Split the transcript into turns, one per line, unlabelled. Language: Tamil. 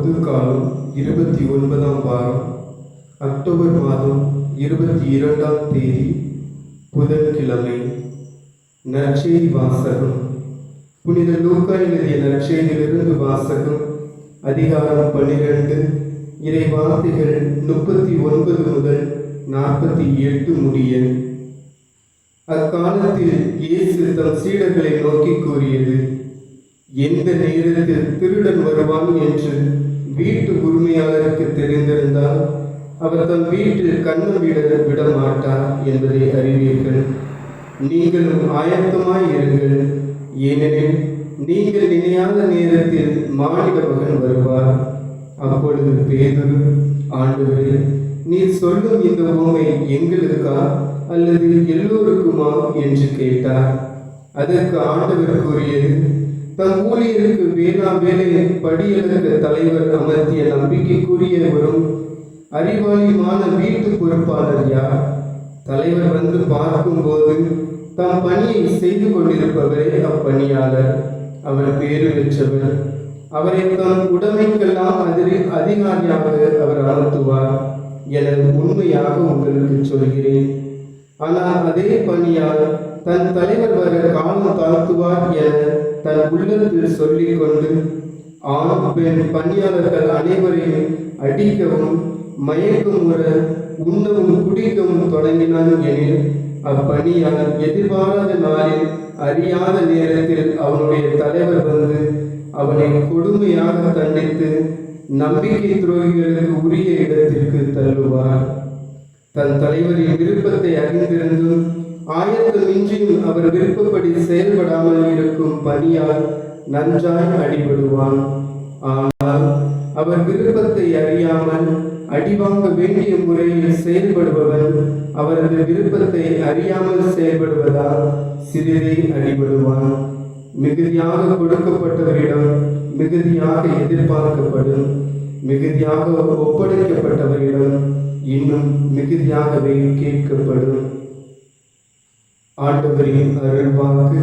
பொது காலம் இருபத்தி ஒன்பதாம் வாரம் அக்டோபர் மாதம் இருபத்தி இரண்டாம் தேதி புதன்கிழமை. நற்செய்தி வாசகம். புனித லூக்கா எழுதிய நற்செய்தியிலிருந்து வாசகம் அதிகாரம் பன்னிரண்டு இறை வார்த்தைகள் முப்பத்தி ஒன்பது முதல் நாற்பத்தி எட்டு முடிய. அக்காலத்தில் இயேசு தம் சீடர்களை நோக்கி கூறியது எந்த நேரத்தில் திருடன் வருவான்? என்று வீட்டு உரிமையாளருக்கு தெரிந்திருந்தால் அவர் தம் வீட்டில் கண்ணம் விட விட மாட்டார் என்பதை அறிவீர்கள். நீங்களும் ஆயத்தமாய் இருங்கள். ஏனெனில் நீங்கள் நினையாத நேரத்தில் மாநில மகன் வருவார். அப்பொழுது பேதுரு ஆண்டவரே நீ சொல்லும் இந்த உண்மை எங்களுக்கா அல்லது எல்லோருக்குமா என்று கேட்டார். அதற்கு ஆண்டவர் கூறியது தன் ஊழியருக்கு வேளா வேலையில் படியலக தலைவர் அமர்த்திய நம்பிக்கைக்குரியவரும் அறிவாளியுமான வீட்டு பொறுப்பாளர் யார்? தலைவர் வந்து பார்க்கும்போது தம் பணியை செய்து கொண்டிருப்பவரே அப்பணியாளர். அவர் பேரு பெற்றவர் அவரை தம் உடமைக்கெல்லாம் அதிரி அதிகாரியாக அவர் அமர்த்துவார் என உண்மையாக உங்களுக்கு சொல்கிறேன். ஆனால் அதே பணியால் தன் தலைவர் வர காலம் தாழ்த்துவார் என தன் உள்ளத்தில் சொல்லிக் கொண்டு ஆண் பெண் பணியாளர்கள் அனைவரையும் அடிக்கவும் மயக்கும் உற உண்ணவும் குடிக்கவும் தொடங்கினான் எனில் அப்பணியாளர் எதிர்பாராத நாளில் அறியாத நேரத்தில் அவனுடைய தலைவர் வந்து அவனை கொடுமையாக தண்டித்து நம்பிக்கை துரோகிகளுக்கு உரிய இடத்திற்கு தள்ளுவார். தன் தலைவரின் விருப்பத்தை அறிந்திருந்தும் ஆயத்தமின்றியும் அவர் விருப்பப்படி செயல்படாமல் இருக்கும் பணியால் நன்றாய் அடிபடுவான். ஆனால் அவர் விருப்பத்தை அறியாமல் அடிவாங்க வேண்டிய முறையில் செயல்படுபவன் அவரது விருப்பத்தை அறியாமல் செயல்படுவதால் சிறிதே அடிபடுவான். மிகுதியாக கொடுக்கப்பட்டவரிடம் மிகுதியாக எதிர்பார்க்கப்படும் மிகுதியாக ஒப்படைக்கப்பட்டவரிடம் இன்னும் மிகுதியாகவே கேட்கப்படும். ஆண்டவரின் அருள்வாக்கு